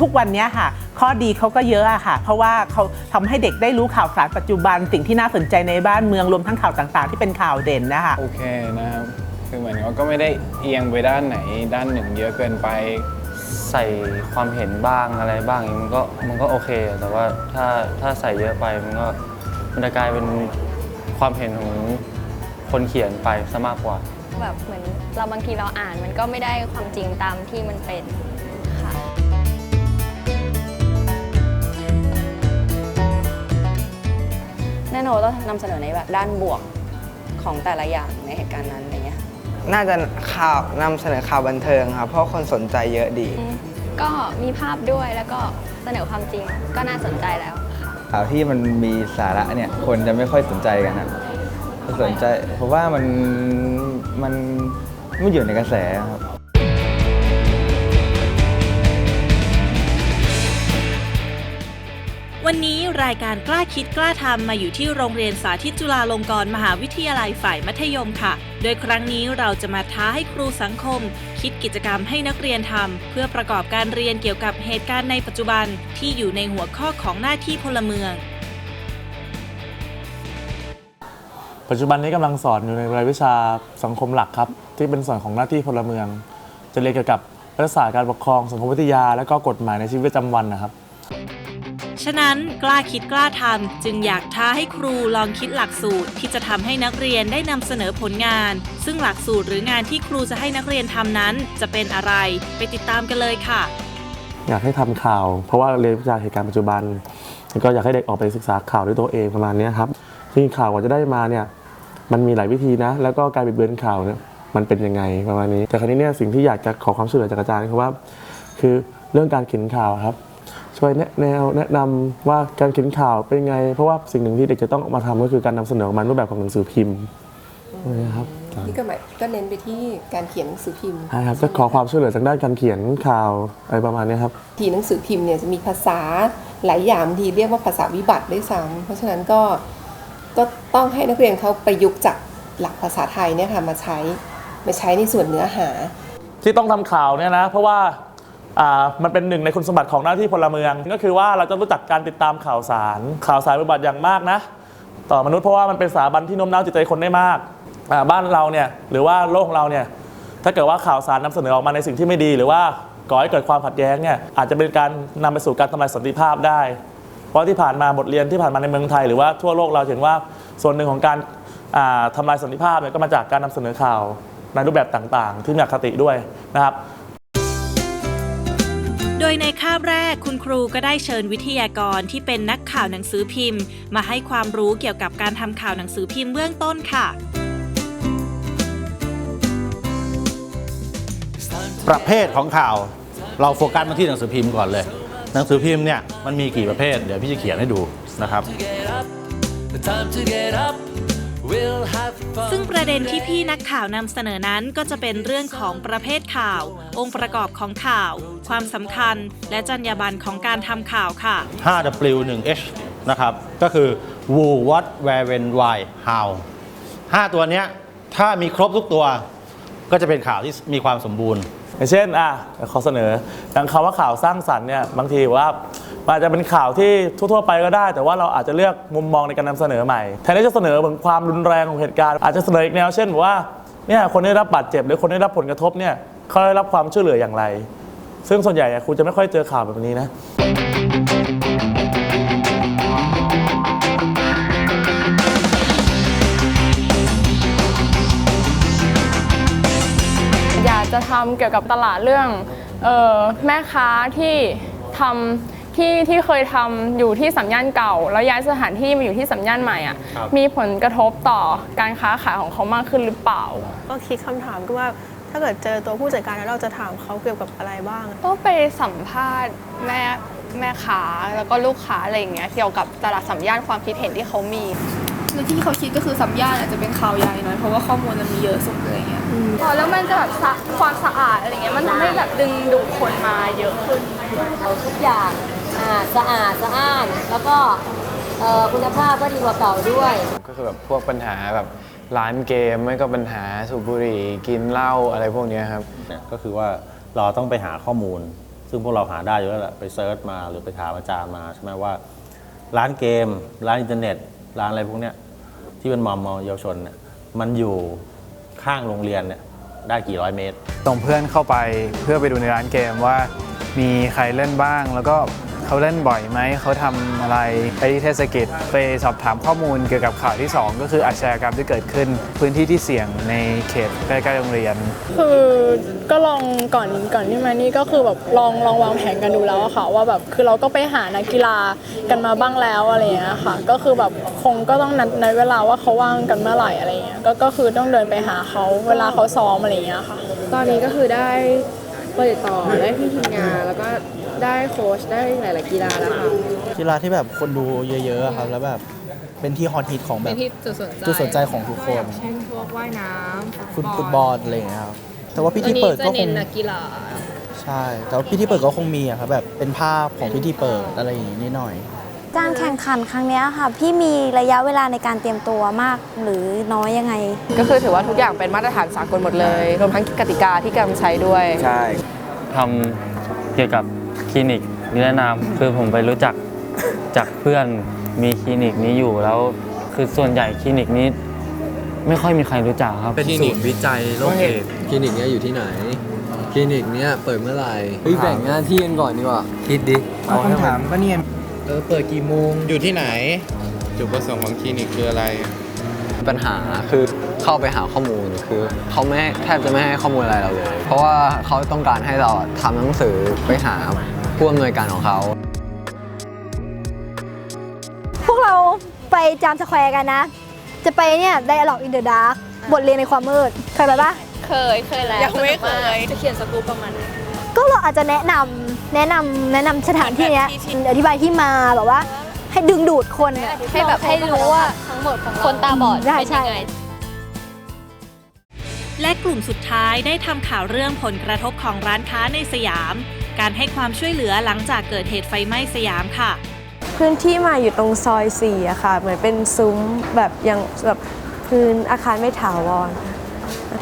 ทุกวันเนี้ยค่ะ ข้อดีเขาก็เยอะอะค่ะ เพราะว่าเขาทำให้เด็กได้รู้ข่าวสารปัจจุบัน สิ่งที่น่าสนใจในบ้านเมืองรวมทั้งข่าวต่างๆ ที่เป็นข่าวเด่นนะคะโอเคนะครับคือเหมือนว่าก็ไม่ได้เอียงไปด้านไหนด้านหนึ่งเยอะเกินไปใส่ความเห็นบ้างอะไรบ้างอย่างนี้มันก็มันก็โอเค แต่ว่าถ้าถ้าใส่เยอะไปมันก็มันจะกลายเป็นความเห็นของคนเขียนไปซะมากกว่า แบบเหมือนเราบางทีเราอ่านมันก็ไม่ได้ความจริงตามที่มันเป็น น่นอนต้องนำเสนอในแบบด้านบวกของแต่ละอย่างในเหตุการณ์นั้นอะไรเงี้ยน่าจะข่าวนำเสนอข่าวบันเทิงครับ เพราะคนสนใจเยอะดี ก็มีภาพด้วยแล้วก็เสนอความจริงก็น่าสนใจแล้วค่ะข่าวที่มันมีสาระเนี่ยคนจะไม่ค่อยสนใจกันนะสนใจเพราะว่ามันมันไม่อยู่ในกระแสครับ วันนี้รายการกล้าคิดกล้าทำมาอยู่ที่โรงเรียนสาธิตจุฬาลงกรณ์มหาวิทยาลัยฝ่ายมัธยมค่ะ โดยครั้งนี้เราจะมาท้าให้ครูสังคม คิดกิจกรรมให้นักเรียนทำเพื่อประกอบการเรียนเกี่ยวกับเหตุการณ์ในปัจจุบันที่อยู่ในหัวข้อของหน้าที่พลเมือง ปัจจุบันนี้กำลังสอนอยู่ในรายวิชาสังคมหลักครับ ที่เป็นส่วนของหน้าที่พลเมือง จะเรียนเกี่ยวกับรัฐศาสตร์การปกครองสังคมวิทยา และก็กฎหมายในชีวิตประจำวันนะครับ ฉะนั้นกล้าคิดกล้าทำจึงอยากท้าให้ครูลองคิดหลักสูตร ที่จะทำให้นักเรียนได้นำเสนอผลงาน ซึ่งหลักสูตรหรืองานที่ครูจะให้นักเรียนทำนั้น จะเป็นอะไรไปติดตามกันเลยค่ะ อยากให้ทำข่าว เพราะว่าเรียนวิชาเหตุการณ์ปัจจุบันแล้วก็อยากให้เด็กออกไปศึกษาข่าวด้วยตัวเองประมาณนี้ครับที่ข่าวกว่าจะได้มาเนี่ยมันมีหลายวิธีนะ แล้วก็การบิดเบือนข่าวเนี่ยมันเป็นยังไงประมาณนี้ แต่คราวนี้เนี่ยสิ่งที่อยากจะขอความช่วยเหลือจากอาจารย์คือว่า คือเรื่องการเขียนข่าวครับ ช่วยแนะแนวแนะนำว่าการเขียนข่าวเป็นยังไง เพราะว่าสิ่งหนึ่งที่เด็กจะต้องมาทำก็คือการนำเสนอออกมารูปแบบของหนังสือพิมพ์นะครับนี่ก็หมายก็เน้นไปที่การเขียนหนังสือพิมพ์ใช่ครับจะขอความช่วยเหลือทางด้านการเขียนข่าวอะไรประมาณเนี้ยครับทีหนังสือพิมพ์เนี่ยจะมีภาษาหลายอย่างบางทีเรียกว่าภาษาวิบัติด้วยซ้ำเพราะฉะนั้นก็ก็ต้องให้นักเรียนเขาประยุกต์จากหลักภาษาไทยเนี่ยค่ะมาใช้มาใช้ในส่วนเนื้อหา ที่ต้องทำข่าวเนี่ยนะ เพราะว่าอ่า มันเป็นหนึ่งในคุณสมบัติของหน้าที่พลเมือง ก็คือว่าเราจะรู้จักการติดตามข่าวสาร ข่าวสารเป็นบทอย่างมากนะ ต่อมนุษย์เพราะว่ามันเป็นสถาบันที่โน้มน้าวจิตใจคนได้มากาบ้านเราเนี่ยหรือว่าโลกของเราเนี่ยถ้าเกิดว่าข่าวสารนำเสนอออกมาในสิ่งที่ไม่ดี หรือว่าก่อให้เกิดความขัดแย้งเนี่ยอาจจะเป็นการนำไปสู่การทำลายสันติภาพได้ เพราะที่ผ่านมาบทเรียนที่ผ่านมาในเมืองไทย หรือว่าทั่วโลกเราเห็นว่าส่วนหนึ่งของการาทำลายสันติภาพเนี่ยก็มาจากการนำเสนอข่าวในรูปแบบต่างๆ ที่มีอคติด้วยนะครับ โดยในคาบแรกคุณครูก็ได้เชิญวิทยากรที่เป็นนักข่าวหนังสือพิมพ์ มาให้ความรู้เกี่ยวกับการทำข่าวหนังสือพิมพ์เบื้องต้นค่ะ ประเภทของข่าวเราโฟกัสมาที่หนังสือพิมพ์ก่อนเลย หนังสือพิมพ์เนี่ยมันมีกี่ประเภท เดี๋ยวพี่จะเขียนให้ดูนะครับ ซึ่งประเด็นที่พี่นักข่าวนำเสนอนั้นก็จะเป็นเรื่องของประเภทข่าว องค์ประกอบของข่าว ความสำคัญ และจรรยาบรรณของการทำข่าวค่ะ 5W 1H นะครับ ก็คือ who what where when why how 5 ตัวเนี้ยถ้ามีครบทุกตัว ก็จะเป็นข่าวที่มีความสมบูรณ์ อย่างเช่นอะขอเสนออย่างคำว่าข่าวสร้างสรรค์เนี่ยบางทีว่ามัน อาจจะเป็นข่าวที่ทั่วๆไปก็ได้ แต่ว่าเราอาจจะเลือกมุมมองในการนำเสนอใหม่แทนที่จะเสนอถึงความรุนแรงของเหตุการณ์อาจจะเสนออีกแนวเช่นว่าเนี่ยคนได้รับบาดเจ็บ หรือคนได้รับผลกระทบเนี่ยเขาได้รับความช่วยเหลืออย่างไร ซึ่งส่วนใหญ่ครูจะไม่ค่อยเจอข่าวแบบนี้นะอยากจะทำเกี่ยวกับตลาดเรื่องออแม่ค้าที่ทำ ที่ที่เคยทำอยู่ที่สัญญาณเก่า แล้วย้ายสถานที่มาอยู่ที่สัญญาณใหม่อะครับ มีผลกระทบต่อการค้าขายของเขามากขึ้นหรือเปล่า ก็คิดคำถามก็ว่าถ้าเกิดเจอตัวผู้จัดการแล้วเราจะถามเขาเกี่ยวกับอะไรบ้าง ก็ไปสัมภาษณ์แม่แม่ค้าแล้วก็ลูกค้าอะไรอย่างเงี้ยเกี่ยวกับตลาดสัมยานความคิดเห็นที่เขามี แล้วที่เขาคิดก็คือสัมยานอาจจะเป็นข่าวใหญ่หน่อยเพราะว่าข้อมูลมันมีเยอะสุดเลยเงี้ย อ๋อแล้วมันจะแบบสะความสะอาดอะไรเงี้ยมันทำให้แบบดึงดูดคนมาเยอะขึ้นเอาทุกอย่าง อ่าสะอาดสะอ้าน แล้วก็เอ่อคุณภาพก็ดีกว่าเก่าด้วย ก็คือแบบพวกปัญหาแบบร้านเกมไม่ก็ปัญหาสูบบุหรี่กินเหล้าอะไรพวกเนี้ยครับ เนี่ยก็คือว่าเราต้องไปหาข้อมูล ซึ่งพวกเราหาได้อยู่แล้วแหละไปเซิร์ชมาหรือไปถามอาจารย์มาใช่ไหมว่า ร้านเกม ร้านอินเทอร์เน็ต ร้านอะไรพวกเนี้ยที่เป็นมอมมอเยาวชนเนี่ยมันอยู่ข้างโรงเรียนเนี่ยได้กี่ร้อยเมตร ส่งเพื่อนเข้าไปเพื่อไปดูในร้านเกมว่ามีใครเล่นบ้าง แล้วก็ เขาเล่นบ่อยไหม เขาทำอะไรไปที่เทศกิจไปสอบถามข้อมูลเกี่ยวกับข่าวที่ 2 ก็คืออาชญากรรมที่เกิดขึ้น พื้นที่ที่เสี่ยงในเขตใกล้ๆโรงเรียน คือก็ลองก่อนก่อนที่มานี่ก็คือแบบลองลองวางแผนกันดูแล้วอะค่ะว่าแบบคือเราก็ไปหานักกีฬากันมาบ้างแล้วอะไรอย่างเงี้ยค่ะ ก็คือแบบคงก็ต้องนัดในเวลาว่าเขาว่างกันเมื่อไหร่อะไรอย่างเงี้ยก็ก็คือต้องเดินไปหาเขาเวลาเขาซ้อมอะไรอย่างเงี้ยค่ะ ตอนนี้ก็คือได้เปิดต่อได้พี่ทีมงานแล้วก็ ได้โค้ชได้หลาย ๆ กีฬาแล้วค่ะกีฬาที่แบบคนดูเยอะๆอะครับ แล้วแบบเป็นที่ฮอตฮิตของแบเป็บนที่จุดสนใจจุดสนใจของทุกคนเช่นพวกว่ายน้ำฟุตฟุตบอลอะไรอย่างเงี้ยครับแต่ว่าพิธีเปิดจะก็คเน้งนนักกีฬาใช่ แต่ว่าพิธีเปิดก็คงมีอะครับแบบเป็นภาพของพิธีเปิดอะไรอย่างงี้นิดหน่อย การแข่งขันครั้งเนี้ยค่ะ พี่มีระยะเวลาในการเตรียมตัวมากหรือน้อยยังไง ก็คือถือว่าทุกอย่างเป็นมาตรฐานสากลหมดเลย รวมทั้งกติกาที่กำลังใช้ด้วย ใช่ ทำเกี่ยวกับ คลินิกนิรนามคือผมไปรู้จักจากเพื่อนมีคลินิกนี้อยู่แล้ว คือส่วนใหญ่คลินิกนี้ ไม่ค่อยมีใครรู้จักครับ เป็นศูนย์วิจัยโรคเอดส์คลินิกเนี้ยอยู่ที่ไหน คลินิกเนี้ยเปิดเมื่อไหร่เฮ้ยแบ่งหน้าที่กันก่อนดีกว่า คิดดิเอาคำถามก็เนี่ยเออเปิดกี่โมงอยู่ที่ไหน จุดประสงค์ของคลินิกคืออะไร ปัญหาคือเข้าไปหาข้อมูลคือเขาไม่ให้แทบจะไม่ให้ข้อมูลอะไรเราเลย เพราะว่าเขาต้องการให้เราทำหนังสือไปหา ผู้อำนวยการของเขา พวกเราไปจามสแควร์กันนะ จะไปเนี่ย Dialog in the Dark บทเรียนในความมืด เคยไปปะเคยเคยแล้วยังไม่เคยจะเขียนสกู๊ปประมาณนั้น ก็เราอาจจะแนะนำแนะนำแนะนำสถานที่เนี้ยอธิบายที่มาแบบว่า ให้ดึงดูดคนอะ ให้แบบให้รู้ว่าทั้งหมดของคนตาบอดใช่เป็นใช่ ยังไง และกลุ่มสุดท้ายได้ทำข่าวเรื่องผลกระทบของร้านค้าในสยาม การให้ความช่วยเหลือหลังจากเกิดเหตุไฟไหม้สยามค่ะ พื้นที่มาอยู่ตรงซอย4อะค่ะ เหมือนเป็นซุ้มแบบยังแบบพื้นอาคารไม่ถาวร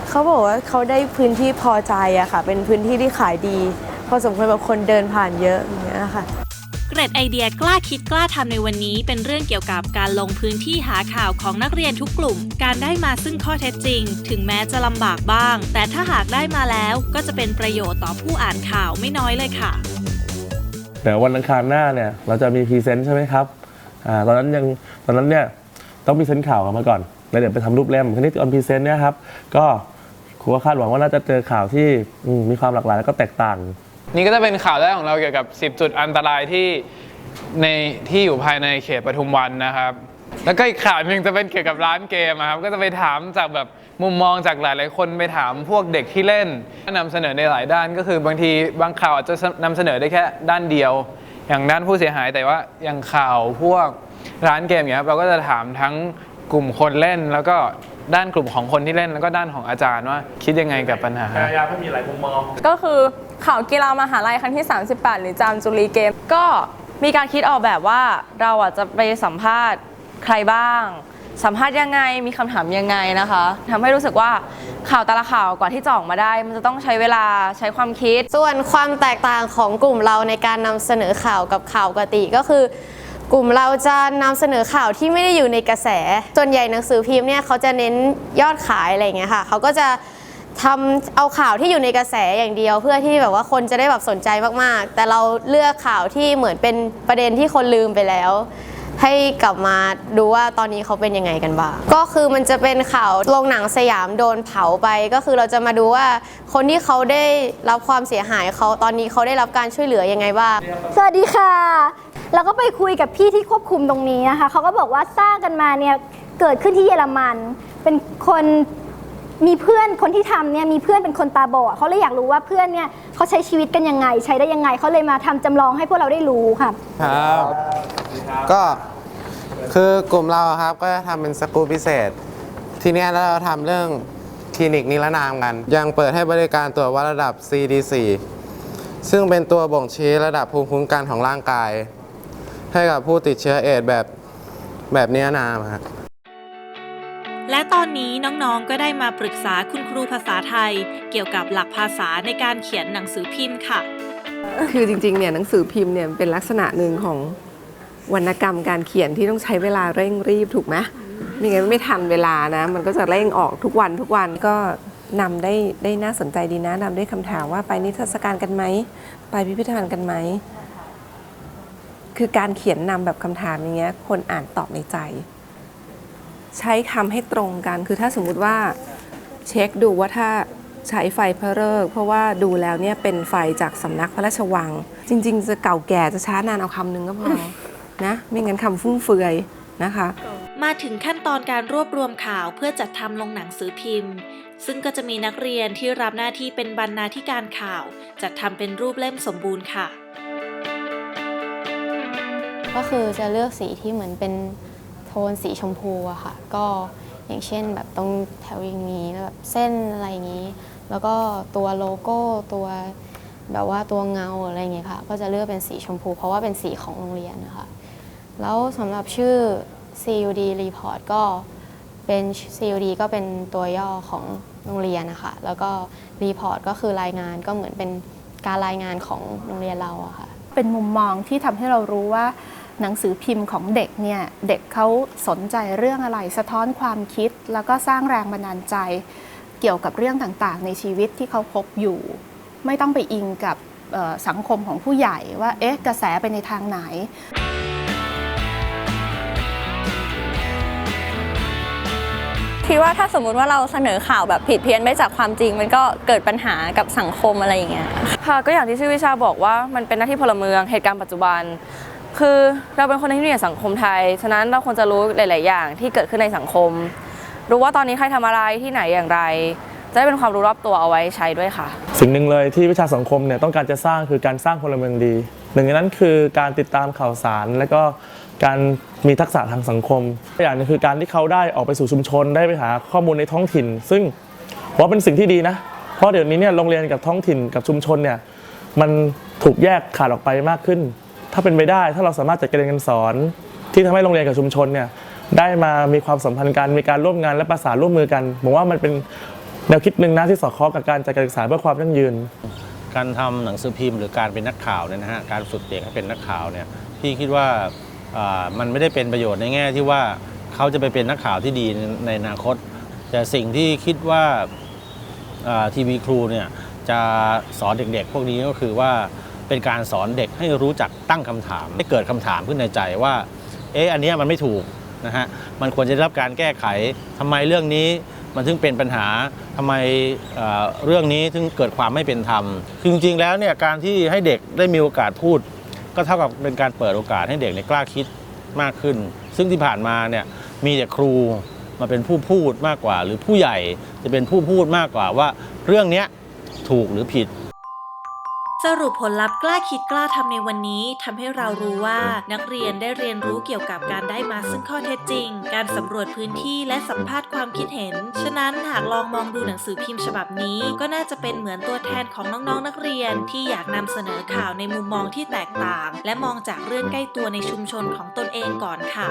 เขาบอกว่าเขาได้พื้นที่พอใจอะค่ะ เป็นพื้นที่ที่ขายดี พอสมควรแบบคนเดินผ่านเยอะอย่างเงี้ยค่ะ เกร็ดไอเดียกล้าคิดกล้าทำในวันนี้ เป็นเรื่องเกี่ยวกับการลงพื้นที่หาข่าวของนักเรียนทุกกลุ่ม การได้มาซึ่งข้อเท็จจริง ถึงแม้จะลำบากบ้าง แต่ถ้าหากได้มาแล้วก็จะเป็นประโยชน์ต่อผู้อ่านข่าวไม่น้อยเลยค่ะเดี๋ยววันอังคารหน้าเนี่ยเราจะมีพรีเซนต์ใช่ไหมครับอ่าตอนนั้นยังตอนนั้นเนี่ยต้องพรีเซนต์ข่าวกันมาก่อนแล้วเดี๋ยวไปทำรูปเล่มทีนี้ตอนพรีเซนต์เนี่ยครับก็ครูก็คาดหวังว่าน่าจะเจอข่าวที่มมีความหลากหลายแล้วก็แตกต่าง นี่ก็จะเป็นข่าวแรกของเราเกี่ยวกับ 10 จุดอันตรายที่ในที่อยู่ภายในเขตปทุมวันนะครับ แล้วก็อีกข่าวหนึ่งจะเป็นเกี่ยวกับร้านเกมอะครับ ก็จะไปถามจากแบบมุมมองจากหลาย ๆ คนไปถามพวกเด็กที่เล่นนำเสนอในหลายด้านก็คือบางทีบางข่าวอาจจะนำเสนอได้แค่ด้านเดียว อย่างด้านผู้เสียหายแต่ว่าอย่างข่าวพวกร้านเกมเนี่ยครับเราก็จะถามทั้งกลุ่มคนเล่น แล้วก็ด้านกลุ่มของคนที่เล่นแล้วก็ด้านของอาจารย์ว่า คิดยังไงกับปัญหา พยายามให้มีหลายมุมมอง ก็คือ ข่าวกีฬามหาลัยครั้งที่ 38 หรือจามจุรีเกม ก็มีการคิดออกแบบว่าเราอะจะไปสัมภาษณ์ใครบ้าง สัมภาษณ์ยังไงมีคำถามยังไงนะคะทำให้รู้สึกว่าข่าวแต่ละข่าวกว่าที่จะออกมาได้ มันจะต้องใช้เวลาใช้ความคิด ส่วนความแตกต่างของกลุ่มเราในการนำเสนอข่าวกับข่าวปกติก็คือกลุ่มเราจะนำเสนอข่าวที่ไม่ได้อยู่ในกระแส ส่วนใหญ่หนังสือพิมพ์เนี่ยเขาจะเน้นยอดขายอะไรเงี้ยค่ะ เขาก็จะ ทำเอาข่าวที่อยู่ในกระแสอย่างเดียว เพื่อที่แบบว่าคนจะได้แบบสนใจมากๆ แต่เราเลือกข่าวที่เหมือนเป็นประเด็นที่คนลืมไปแล้ว ให้กลับมาดูว่าตอนนี้เขาเป็นยังไงกันบ้างก็คือมันจะเป็นข่าวโรงหนังสยามโดนเผาไปก็คือเราจะมาดูว่าคนที่เขาได้รับความเสียหายเขาตอนนี้เขาได้รับการช่วยเหลือยังไงบ้าง สวัสดีค่ะแล้วก็ไปคุยกับพี่ที่ควบคุมตรงนี้นะคะเขาก็บอกว่าสร้างกันมาเนี่ยเกิดขึ้นที่เยอรมัน เป็นคน มีเพื่อนคนที่ทำเนี่ยมีเพื่อนเป็นคนตาบอดเขาเลยอยากรู้ว่าเพื่อนเนี่ยเขาใช้ชีวิตกันยังไง ใช้ได้ยังไงเขาเลยมาทำจำลองให้พวกเราได้รู้ค่ะ ครับ ก็คือกลุ่มเราครับก็จะทำเป็นสกู๊ปพิเศษ ทีเนี้ยแล้วเราทำเรื่องคลินิกนิรนามกัน ยังเปิดให้บริการตรวจวัดระดับ CDC ซึ่งเป็นตัวบ่งชี้ระดับภูมิคุ้มกันของร่างกาย ให้กับผู้ติดเชื้อเอดส์แบบแบบนิรนามครับ และตอนนี้น้องๆ ก็ได้มาปรึกษาคุณครูภาษาไทย เกี่ยวกับหลักภาษาในการเขียนหนังสือพิมพ์ค่ะ คือจริงๆ เนี่ยหนังสือพิมพ์เนี่ยเป็นลักษณะหนึ่งของวรรณกรรมการเขียนที่ต้องใช้เวลาเร่งรีบถูกไหมไม่งั้นไม่ทันเวลานะ มันก็จะเร่งออกทุกวันทุกวันก็นำได้ได้น่าสนใจดีนะนำด้วยคำถามว่าไปนิทรรศการกันไหม ไปพิพิธภัณฑ์กันไหม คือการเขียนนำแบบคำถามอย่างเงี้ยคนอ่านตอบในใจ ใช้คำให้ตรงกัน คือถ้าสมมุติว่าเช็คดูว่าถ้าใช้ไฟพระฤกษ์เพราะว่าดูแล้วเนี่ยเป็นไฟจากสำนักพระราชวัง จริง ๆ จะเก่าแก่จะช้านานเอาคำหนึงก็พอนะ ไม่งั้นคำฟุ่มเฟือยนะคะ มาถึงขั้นตอนการรวบรวมข่าวเพื่อจัดทำลงหนังสือพิมพ์ ซึ่งก็จะมีนักเรียนที่รับหน้าที่เป็นบรรณาธิการข่าว จัดทำเป็นรูปเล่มสมบูรณ์ค่ะ ก็คือจะเลือกสีที่เหมือนเป็น โทนสีชมพูอะค่ะ ก็อย่างเช่นแบบตรงแถวอย่างนี้แล้วแบบเส้นอะไรอย่างนี้ แล้วก็ตัวโลโก้ตัวแบบว่าตัวเงาอะไรอย่างเงี้ยค่ะ ก็จะเลือกเป็นสีชมพู เพราะว่าเป็นสีของโรงเรียนนะคะ แล้วสำหรับชื่อ CUD Report ก็เป็น CUD ก็เป็นตัวย่อของโรงเรียนนะคะ แล้วก็ Report ก็คือรายงานก็เหมือนเป็นการรายงานของโรงเรียนเราอะค่ะ เป็นมุมมองที่ทำให้เรารู้ว่า หนังสือพิมพ์ของเด็กเนี่ยเด็กเขาสนใจเรื่องอะไรสะท้อนความคิด แล้วก็สร้างแรงบันดาลใจ เกี่ยวกับเรื่องต่างๆ ในชีวิตที่เขาพบอยู่ ไม่ต้องไปอิงกับเอ่อสังคมของผู้ใหญ่ว่าเอ๊ะกระแสไปในทางไหนคิดว่าถ้าสมมุติว่าเราเสนอข่าวแบบผิดเพี้ยนไปจากความจริง มันก็เกิดปัญหากับสังคมอะไรอย่างเงี้ยค่ะก็อย่างที่ชื่อวิชาบอกว่ามันเป็นหน้าที่พลเมืองเหตุการณ์ปัจจุบัน คือเราเป็นคนที่อยู่ในสังคมไทย ฉะนั้นเราควรจะรู้หลาย ๆ อย่างที่เกิดขึ้นในสังคม รู้ว่าตอนนี้ใครทำอะไรที่ไหนอย่างไร จะได้เป็นความรู้รอบตัวเอาไว้ใช้ด้วยค่ะ สิ่งหนึ่งเลยที่วิชาสังคมเนี่ยต้องการจะสร้างคือการสร้างพลเมืองดี หนึ่งในนั้นคือการติดตามข่าวสารและก็การมีทักษะทางสังคมอย่างนึงคือการที่เขาได้ออกไปสู่ชุมชนได้ไปหาข้อมูลในท้องถิ่น ซึ่งว่าเป็นสิ่งที่ดีนะ เพราะเดี๋ยวนี้เนี่ยโรงเรียนกับท้องถิ่นกับชุมชนเนี่ยมันถูกแยกขาดออกไปมากขึ้น ถ้าเป็นไปได้ถ้าเราสามารถจัดการเรียนการสอน ที่ทำให้โรงเรียนกับชุมชนเนี่ยได้มามีความสัมพันธ์กันมีการร่วมงานและประสานร่วมมือกันผมว่ามันเป็นแนวคิดหนึ่งนะที่สอดคล้องกับการจัดการศึกษาเพื่อความยั่งยืน การทำหนังสือพิมพ์หรือการเป็นนักข่าวเนี่ยนะฮะการฝึกเด็กให้เป็นนักข่าวเนี่ยพี่คิดว่ามันไม่ได้เป็นประโยชน์ในแง่ที่ว่าเขาจะไปเป็นนักข่าวที่ดีในในอนาคต แต่สิ่งที่คิดว่าทีวีครูเนี่ยจะสอนเด็กๆ พวกนี้ก็คือว่า เป็นการสอนเด็กให้รู้จักตั้งคำถาม ให้เกิดคำถามขึ้นในใจว่า เอ๊ะ อันนี้มันไม่ถูกนะฮะ มันควรจะได้รับการแก้ไขทำไมเรื่องนี้มันถึงเป็นปัญหาทำไมเอ่อเรื่องนี้ถึงเกิดความไม่เป็นธรรมคือจริงๆ แล้วเนี่ยการที่ให้เด็กได้มีโอกาสพูด ก็เท่ากับเป็นการเปิดโอกาสให้เด็กเนี่ยกล้าคิดมากขึ้น ซึ่งที่ผ่านมาเนี่ยมีแต่ครูมาเป็นผู้พูดมากกว่า หรือผู้ใหญ่จะเป็นผู้พูดมากกว่าว่า เรื่องนี้ถูกหรือผิด สรุปผลลัพธ์กล้าคิดกล้าทำในวันนี้ทำให้เรารู้ว่านักเรียนได้เรียนรู้เกี่ยวกับการได้มาซึ่งข้อเท็จจริง การสำรวจพื้นที่และสัมภาษณ์ความคิดเห็น ฉะนั้นหากลองมองดูหนังสือพิมพ์ฉบับนี้ ก็น่าจะเป็นเหมือนตัวแทนของน้องๆนักเรียนที่อยากนำเสนอข่าวในมุมมองที่แตกต่าง และมองจากเรื่องใกล้ตัวในชุมชนของตนเองก่อนค่ะ